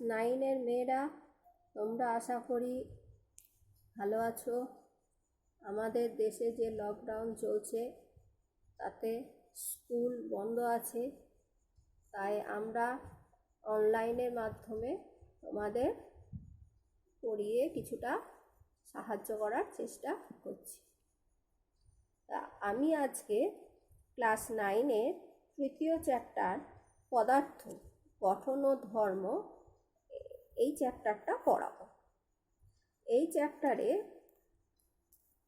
নাইনের মেয়েরা, তোমরা আশা করি ভালো আছো। আমাদের দেশে যে লকডাউন চলছে, তাতে স্কুল বন্ধ আছে, তাই আমরা অনলাইনের মাধ্যমে তোমাদের পড়িয়ে কিছুটা সাহায্য করার চেষ্টা করছি। তা আমি আজকে ক্লাস নাইনের তৃতীয় চ্যাপ্টার পদার্থ, গঠন ও ধর্ম এই চ্যাপ্টারটা পড়াবো। এই চ্যাপ্টারে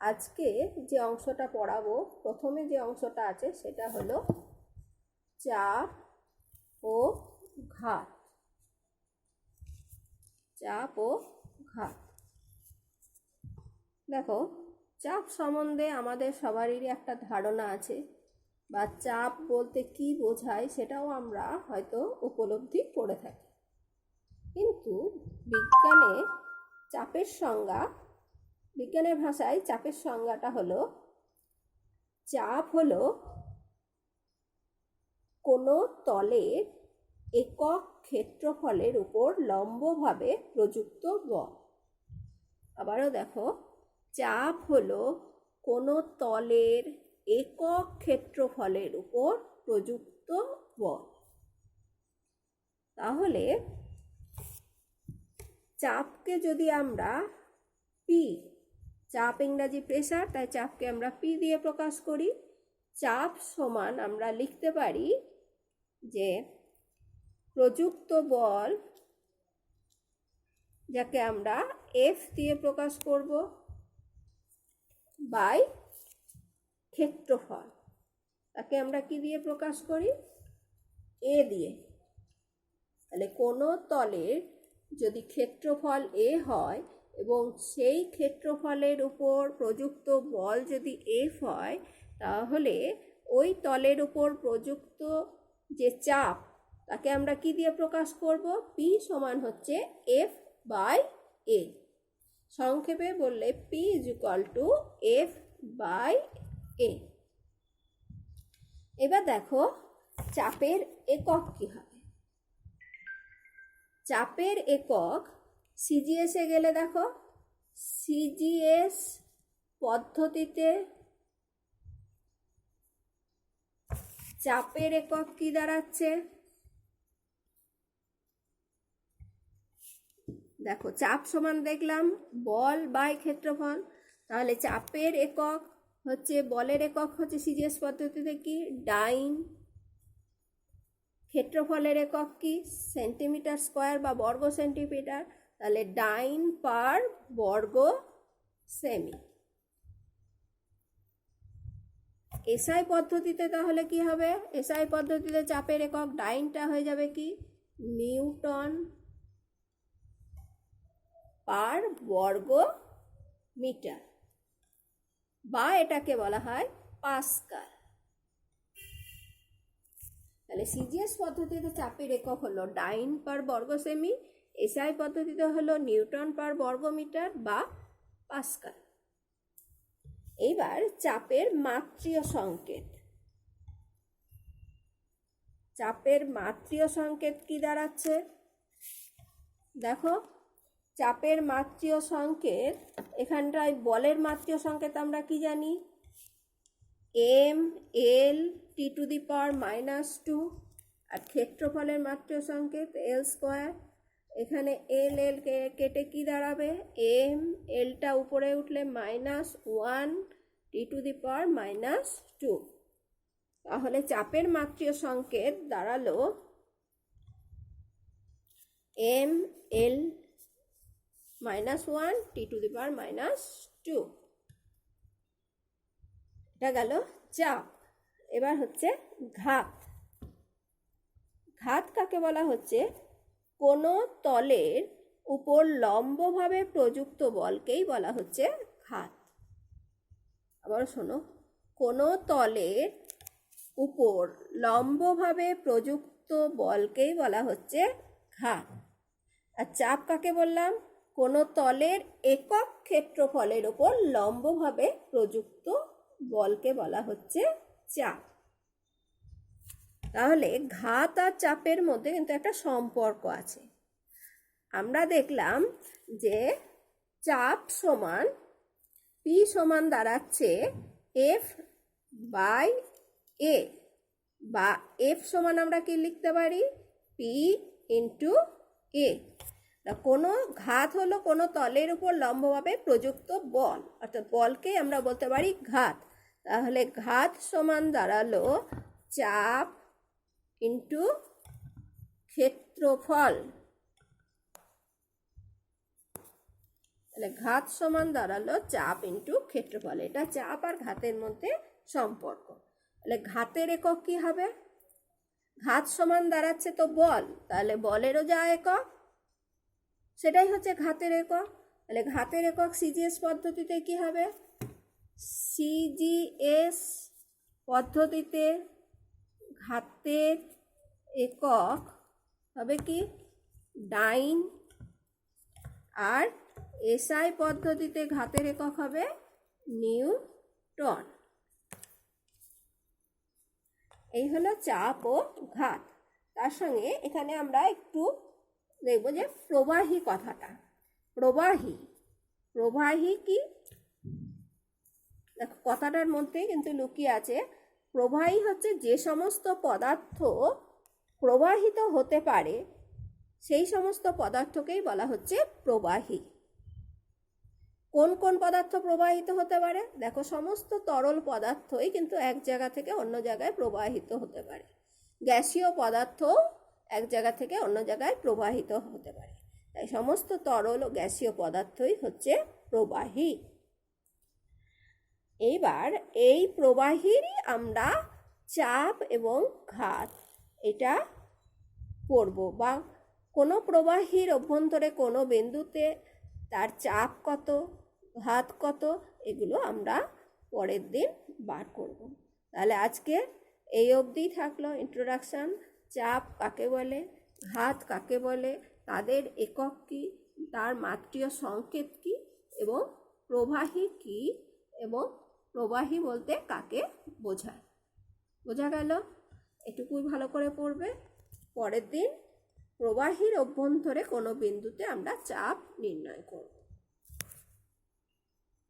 আজকে যে অংশটা পড়াবো, প্রথমে যে অংশটা আছে সেটা হলো চাপ ও ঘাত। চাপ ও ঘাত। দেখো, চাপ সম্বন্ধে আমাদের সবারই একটা ধারণা আছে বা চাপ বলতে কি বোঝায় সেটাও আমরা হয়তো উপলব্ধি করে থাকি। কিন্তু বিজ্ঞানে চাপের সংজ্ঞা, বিজ্ঞানের ভাষায় চাপের সংজ্ঞাটা হলো, চাপ হলো কোনো তলের একক ক্ষেত্রফলের উপর লম্বভাবে প্রযুক্ত বল। আবারও দেখো, চাপ হলো কোনো তলের একক ক্ষেত্রফলের উপর প্রযুক্ত বল। তাহলে চাপকে যদি আমরা পি চাপ ইংরাজি প্রেসার তাই চাপকে আমরা পি দিয়ে প্রকাশ করি। চাপ সমান আমরা লিখতে পারি যে প্রযুক্ত বল যাকে আমরা এফ দিয়ে প্রকাশ করব বাই ক্ষেত্রফল। তাকে আমরা কি দিয়ে প্রকাশ করি? এ দিয়ে। তাহলে কোনো তলের যদি ক্ষেত্রফল এ হয় এবং সেই ক্ষেত্রফলের উপর প্রযুক্ত বল যদি এফ হয়, তাহলে ওই তলের উপর প্রযুক্ত যে চাপ, তাকে আমরা কি দিয়ে প্রকাশ করব? পি সমান হচ্ছে এফ বাই এ সংক্ষেপে বললে P is equal to F by A এবার দেখো চাপের একক কী হবে চাপের একক সিজিএসে গেলে দেখো সিজিএস পদ্ধতিতে চাপের একক কি দাঁড়াচ্ছে? দেখো, চাপ সমান দেখলাম, বল বাই ক্ষেত্রফল। তাহলে চাপের একক হচ্ছে, বলের একক হচ্ছে সিজিএস পদ্ধতিতে কি? ডাইন ক্ষেত্রফলের একক কি? সেন্টিমিটার স্কোয়ার বা বর্গ সেন্টিমিটার? তাহলে ডাইন পার বর্গ সেমি। এসআই পদ্ধতিতে তাহলে কি হবে? এসআই পদ্ধতিতে চাপের একক ডাইনটা হয়ে যাবে কি? নিউটন পার বর্গ মিটার। বা এটাকে বলা হয় পাস্কাল। তাহলে সিজিএস পদ্ধতিতে চাপের একক হলো ডাইন পার বর্গ সেমি এসআই পদ্ধতিতে হলো নিউটন পার বর্গ মিটার বা পাস্কাল। এইবার চাপের মাত্রীয় সংকেত। চাপের মাত্রীয় সংকেত কি দাঁড়াচ্ছে? দেখো, চাপের মাত্রীয় সংকেত, এখানটায় বলের মাত্রীয় সংকেত আমরা কি জানি? M, L, T to the power minus two আর ক্ষেত্রফলের মাত্রীয় সংকেত, এল স্কোয়ার। এখানে এল এল কেটে কি দাঁড়াবে? এম, এলটা উপরে উঠলে minus one, T to the power minus two. তাহলে চাপের মাত্রীয় সংকেত দাঁড়াল M, L minus one, T to the power minus two. এটা গেল চাপ। এবার হচ্ছে ঘাত। ঘাত কাকে বলা হচ্ছে? কোনো তলের উপর লম্বভাবে প্রযুক্ত বলকেই বলা হচ্ছে ঘাত। আবার শোনো। কোনো তলের উপর লম্বভাবে প্রযুক্ত বলকেই বলা হচ্ছে ঘাত। আর চাপ কাকে বললাম? কোনো তলের একক ক্ষেত্রফলের উপর লম্বভাবে প্রযুক্ত বলকে বলা হচ্ছে চাপ তাহলে ঘাত আর চাপের মধ্যে কিন্তু একটা সম্পর্ক আছে। আমরা দেখলাম যে চাপ সমান পি সমান দাঁড়াচ্ছে এফ বাই এ বা এফ সমান আমরা কি লিখতে পারি? পি ইন্টু এ কোনো ঘাত হলো কোনো তলের উপর লম্বভাবে প্রযুক্ত বল, অর্থাৎ বলকে আমরা বলতে পারি ঘাত। তাহলে ঘাত সমান দাঁড়াল চাপ ইন্টু ক্ষেত্রফল। তাহলে ঘাত সমান দাঁড়াল চাপ ইন্টু ক্ষেত্রফল। এটা চাপ আর ঘাতের মধ্যে সম্পর্ক। তাহলে ঘাতের একক কি হবে? ঘাত সমান দাঁড়াচ্ছে তো বল, তাহলে বলেরও যা একক, সেটাই হচ্ছে ঘাতের একক। তাহলে ঘাতের একক সিজিএস পদ্ধতিতে কি হবে? সিজিএস পদ্ধতিতে ঘাতের একক হবে কি? ডাইন আর এসআই পদ্ধতিতে ঘাতের একক হবে নিউটন। এই হলো চাপ ও ঘাত। তার সঙ্গে এখানে আমরা একটু দেখব যে প্রবাহী কথাটা। প্রবাহী। প্রবাহী কি? দেখো, কথাটার মধ্যে কিন্তু লুকিয়ে আছে, প্রবাহী হচ্ছে যে সমস্ত পদার্থ প্রবাহিত হতে পারে, সেই সমস্ত পদার্থকেই বলা হচ্ছে প্রবাহী। কোন কোন পদার্থ প্রবাহিত হতে পারে? দেখো, সমস্ত তরল পদার্থই কিন্তু এক জায়গা থেকে অন্য জায়গায় প্রবাহিত হতে পারে। গ্যাসীয় পদার্থ এক জায়গা থেকে অন্য জায়গায় প্রবাহিত হতে পারে। তাই সমস্ত তরল ও গ্যাসীয় পদার্থই হচ্ছে প্রবাহী। এইবার এই প্রবাহীরই আমরা চাপ এবং ঘাত এটা পড়ব বা কোনো প্রবাহীর অভ্যন্তরে কোনো বিন্দুতে তার চাপ কত, ঘাত কত, এগুলো আমরা পরের দিন বার করব। তাহলে আজকে এই অবধিই থাকল ইন্ট্রোডাকশান চাপ কাকে বলে, ঘাত কাকে বলে, তাদের একক কী, তার মাত্রীয় সংকেত কী, এবং প্রবাহী কী, এবং প্রবাহী বলতে কাকে বোঝায়? বোঝা গেল, এটুকুই ভালো করে পড়বে। পরের দিন প্রবাহীর অভ্যন্তরে কোনো বিন্দুতে আমরা চাপ নির্ণয় করব।